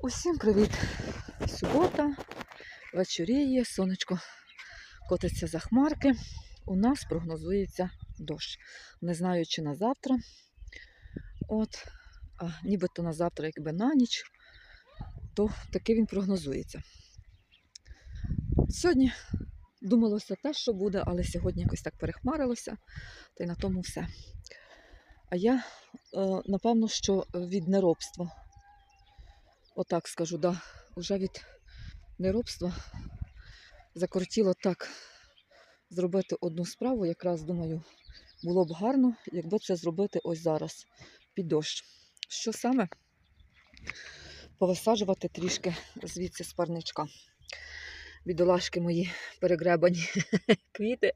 Усім привіт! Субота, вечоріє, сонечко котиться за хмарки. У нас прогнозується дощ. Не знаю, чи на завтра. От, а нібито на завтра, якби на ніч, то таки він прогнозується. Сьогодні думалося те, що буде, але сьогодні якось так перехмарилося, та й на тому все. А я, е, напевно, що від неробства. Отак скажу, да. Уже від неробства закортіло так зробити одну справу. Якраз думаю, було б гарно, якби це зробити ось зараз під дощ. Що саме? Повисаджувати трішки звідси з парничка. Бідолашки мої перегребані квіти.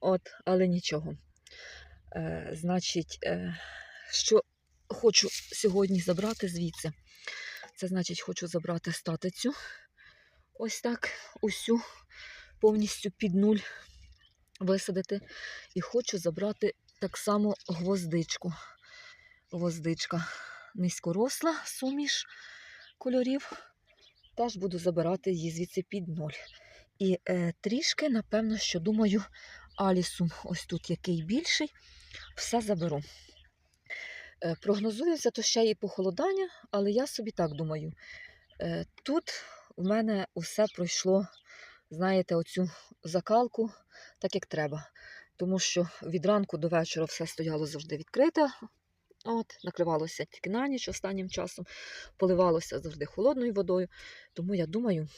От, але нічого. Е, значить, е, що хочу сьогодні забрати звідси. Це значить, хочу забрати статицю. Ось так, усю повністю під нуль висадити. І хочу забрати так само гвоздичку. Гвоздичка низькоросла, суміш кольорів. Теж буду забирати її звідси під ноль. І е, трішки, напевно, що думаю, алісум, ось тут який більший, все заберу. Е, Прогнозується то ще і похолодання, але я собі так думаю. Е, Тут в мене усе пройшло, знаєте, оцю закалку, так як треба. Тому що від ранку до вечора все стояло завжди відкрите. От, накривалося тільки на ніч останнім часом, поливалося завжди холодною водою. Тому я думаю,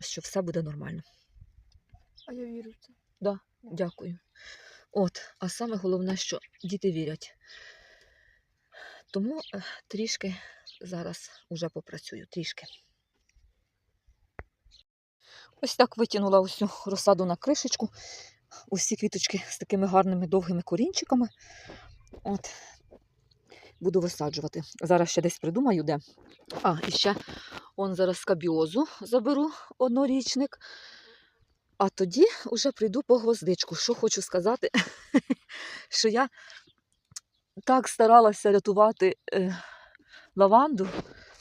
що все буде нормально. А я вірю в це. Дякую. От, а саме головне, що діти вірять. Тому е, трішки зараз уже попрацюю, трішки. Ось так витягнула усю розсаду на кришечку. Усі квіточки з такими гарними довгими корінчиками. От. Буду висаджувати. Зараз ще десь придумаю, де. А, і ще он зараз скабіозу заберу однорічник. А тоді вже прийду по гвоздичку. Що хочу сказати, що я так старалася рятувати е, лаванду,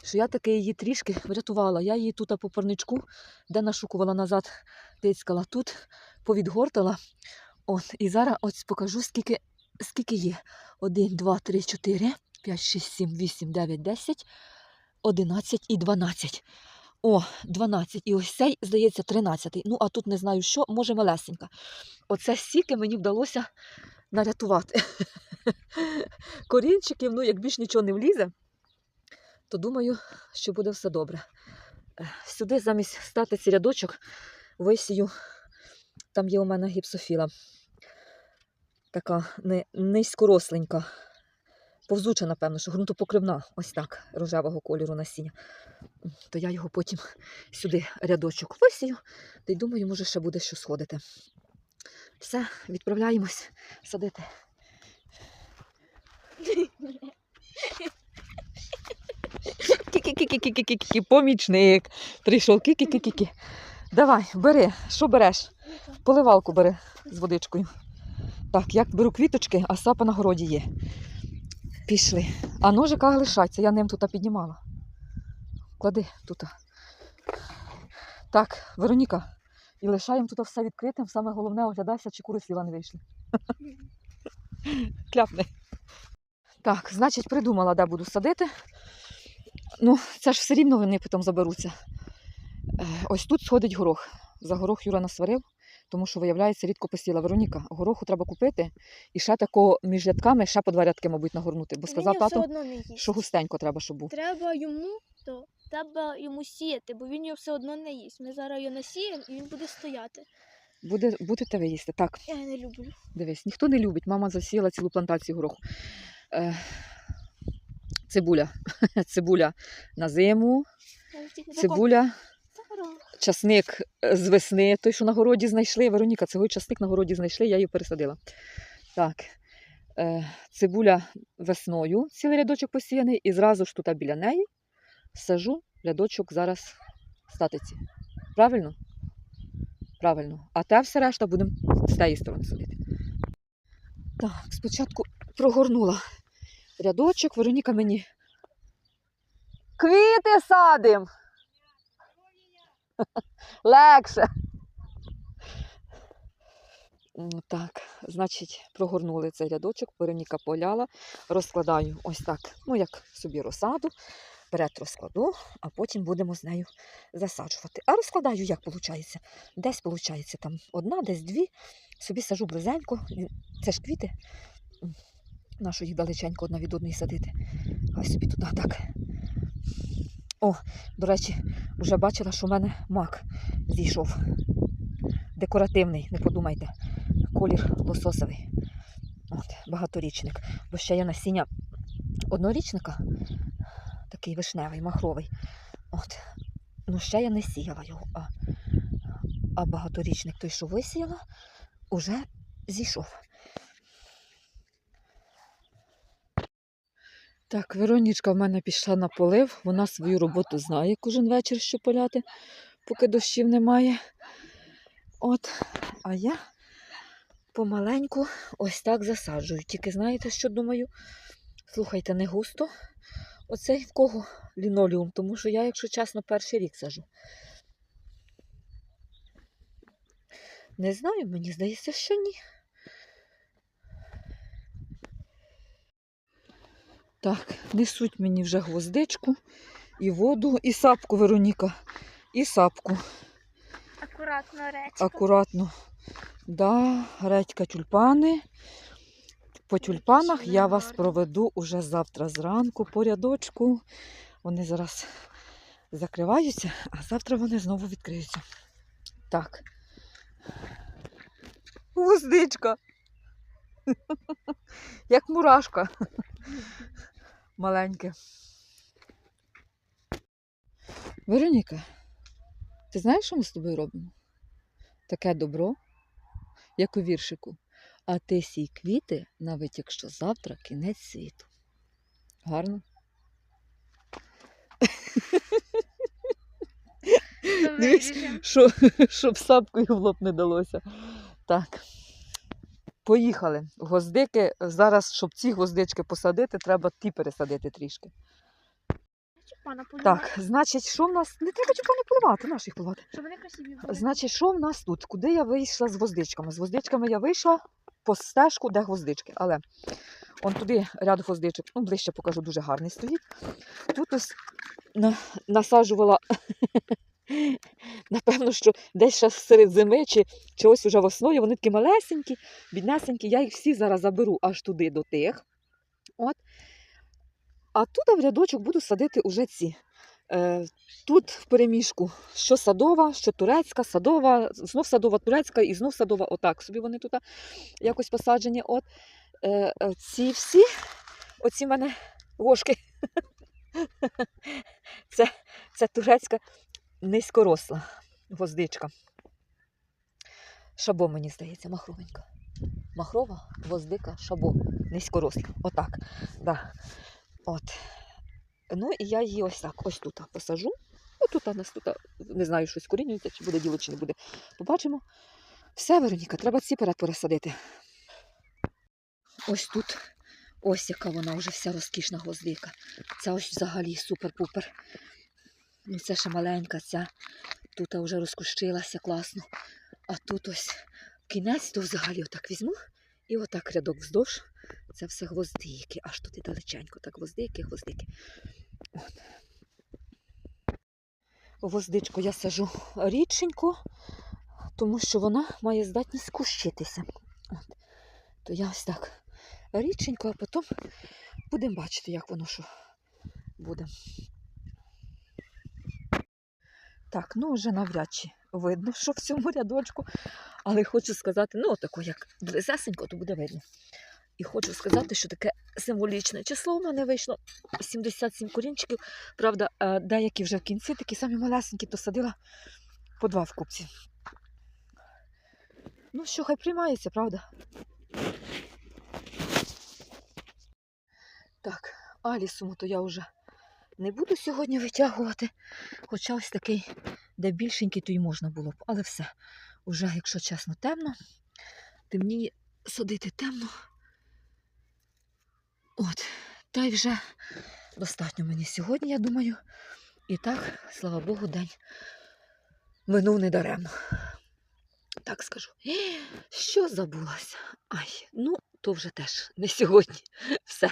що я таки її трішки врятувала. Я її тут по парничку, де нашукувала назад, тицькала, тут повідгортала. От, і зараз ось покажу, скільки, скільки є. 1, 2, 3, 4, 5, 6, 7, 8, 9, 10, 11 і 12. О, 12. І ось цей, здається, 13. Ну, а тут не знаю що, може малесенька. Оце стільки мені вдалося нарятувати. Корінчиків, ну, як більш нічого не влізе, то думаю, що буде все добре. Е, Сюди замість статиці рядочок висію. Там є у мене гіпсофіла. Така не, низькоросленька. Повзуча, напевно, що ґрунтопокривна, ось так, рожевого кольору насіння. То я його потім сюди рядочок висію, та й думаю, може ще буде що сходити. Все, відправляємось садити. Кі-кі-кі-кі-кі-кі-кі, помічник. Прийшов кі-кі-кі-кі. Давай, бери, що береш? Поливалку бери з водичкою. Так, я беру квіточки, а сапа на городі є. Пішли. А ножика лишаться, я ним тут піднімала. Клади тут. Так, Вероніка, і лишаємо тут все відкритим. Саме головне оглядайся, чи кури сіла не вийшли. Кляпне. Так, значить, придумала, де буду садити. Ну, це ж все рівно вони потім заберуться. Е, Ось тут сходить горох. За горох Юра насварив, тому що, виявляється, рідко посіла. Вероніка, гороху треба купити і ще такого між рядками, ще по два рядки, мабуть, нагорнути. Бо сказав все тато, одно не їсть. що густенько треба, щоб був. Треба йому, то треба йому сіяти, бо він його все одно не їсть. Ми зараз його насіємо і він буде стояти. Буде, будете ви їсти. Так, Я не люблю. дивись, ніхто не любить. Мама засіяла цілу плантацію гороху. Е, цибуля. цибуля на зиму, цибуля, часник е, з весни, той, що на городі знайшли. Вероніка, цього часник на городі знайшли, я її пересадила. Так. Е, цибуля весною, цілий рядочок посіяний, і зразу ж тут біля неї сажу рядочок зараз статиці. Правильно? Правильно. А те все решта будемо з тієї сторони садити. Так, спочатку прогорнула рядочок. Вероніка мені Квіти садим. Легше. Так, значить, прогорнули цей рядочок, Вероніка поляла, розкладаю ось так, ну як собі розсаду, вперед розкладу, а потім будемо з нею засаджувати. А розкладаю, як виходить. Десь виходить там одна, десь дві. Собі сажу близенько. Це ж квіти. Нащо їх далеченько одна від одної садити? Хай собі туди так. О, до речі, вже бачила, що в мене мак зійшов. Декоративний, не подумайте. Колір лососовий. От, багаторічник. Бо ще є насіння однорічника, такий вишневий, махровий. От. Ну, ще я не сіяла його, а, а багаторічник той, що висіяла, уже зійшов. Так, Веронічка в мене пішла на полив. Вона свою роботу знає кожен вечір, що поляти, поки дощів немає. От, а я помаленьку ось так засаджую. Тільки знаєте, що думаю? Слухайте, не густо. Оцей в кого лінолеум, тому що я, якщо чесно, перший рік сажу. Не знаю, мені здається, що ні. Так, несуть мені вже гвоздичку, і воду, і сапку, Вероніка, і сапку. Акуратно речка. Акуратно. Да, редька тюльпани. По тюльпанах я вас проведу уже завтра зранку по рядочку. Вони зараз закриваються, а завтра вони знову відкриються. Так. Гвоздичка. Як мурашка. Маленьке. Вероніка, ти знаєш, що ми з тобою робимо? Таке добро, як у віршику. А ти сій квіти, навіть якщо завтра кінець світу. Гарно? Дивись. Що, щоб сапкою в лоб не далося. Так. Поїхали. Гвоздики. Зараз, щоб ці гвоздички посадити, треба ті пересадити трішки. Так, значить, що в нас. Не треба чого не поливати, наш їх поливати. Щоб вони красиві були. Значить, що в нас тут? Куди я вийшла з гвоздичками? З гвоздичками я вийшла по стежку, де гвоздички. Але он туди ряд гвоздичок, ну, ближче покажу, дуже гарний стоїть. Тут ось на, насаджувала, напевно, що десь ще серед зими чи чогось уже весною. Вони такі малесенькі, біднесенькі. Я їх всі зараз заберу аж туди до тих. От. А тут в рядочок буду садити уже ці. Е, тут в переміжку що садова, що турецька, садова, знов садова турецька і знов садова. Отак собі вони тут якось посаджені. От е, ці всі, оці в мене вошки. Це, це турецька низькоросла гвоздичка. Шабо, мені здається, махровенька. Махрова, гвоздика, шабо, низькоросла. Отак. Да. От. Ну і я її ось так, ось тут посажу. Ну, тут у нас тут, не знаю, щось корінюється, чи буде діло, чи не буде. Побачимо. Все, Вероніка, треба ці перед пересадити. Ось тут, ось яка вона вже вся розкішна гвоздика. Ця ось взагалі супер-пупер. Ну, це ще маленька, ця тут вже розкущилася класно. А тут ось кінець, то взагалі отак візьму. І отак рядок вздовж. Це все гвоздики. Аж туди далеченько. Так, гвоздики, гвоздики. От. Гвоздичку я сажу рідшенько, тому що вона має здатність кущитися. От. То я ось так рідшенько, а потім будемо бачити, як воно що буде. Так, ну вже навряд чи видно, що в цьому рядочку. Але хочу сказати, ну, отако, як близесенько, то буде видно. І хочу сказати, що таке символічне число у мене вийшло 77 корінчиків. Правда, е, деякі вже в кінці такі самі малесенькі, то садила по два в купці. Ну що, хай приймається, правда? Так, алісуму то я вже не буду сьогодні витягувати. Хоча ось такий, де більшенький, то й можна було б. Але все, уже, якщо чесно, темно, темніє садити темно. От, та й вже Достатньо мені сьогодні, я думаю. І так, слава Богу, день минув недаремно. Так скажу. Що забулася? Ай, ну, то вже теж не сьогодні. Все.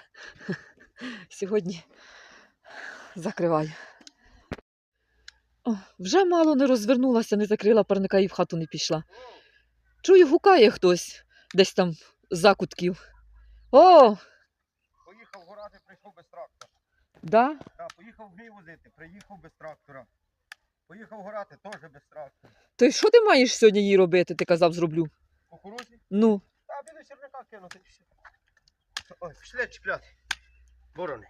Сьогодні закриваю. О, вже мало не розвернулася, не закрила парника і в хату не пішла. Чую, гукає хтось десь там з закутків. О, Поїхав горати, прийшов без трактора. Да? Да, поїхав гній возити, приїхав без трактора. Поїхав горати, теж без трактора. То й що ти маєш сьогодні їй робити, ти казав, зроблю. Кукурузі? Ну, Та біля сірника кинути і все. Ой, пішли чіпляти. Ворони.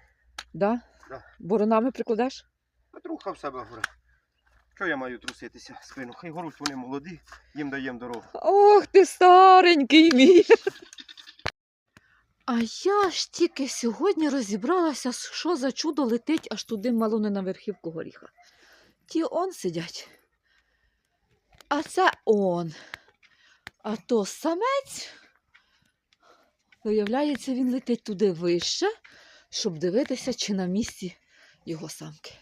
да? Да. Боронами прикладеш? Петруха в себе гора. Що я маю труситися спину? Хай горуть вони молоді, їм даєм дорогу. Ох ти старенький мій. А я ж тільки сьогодні розібралася, що за чудо летить аж туди мало не на верхівку горіха. Ті он сидять. А це он. А то самець. Виявляється, він летить туди вище, щоб дивитися, чи на місці його самки.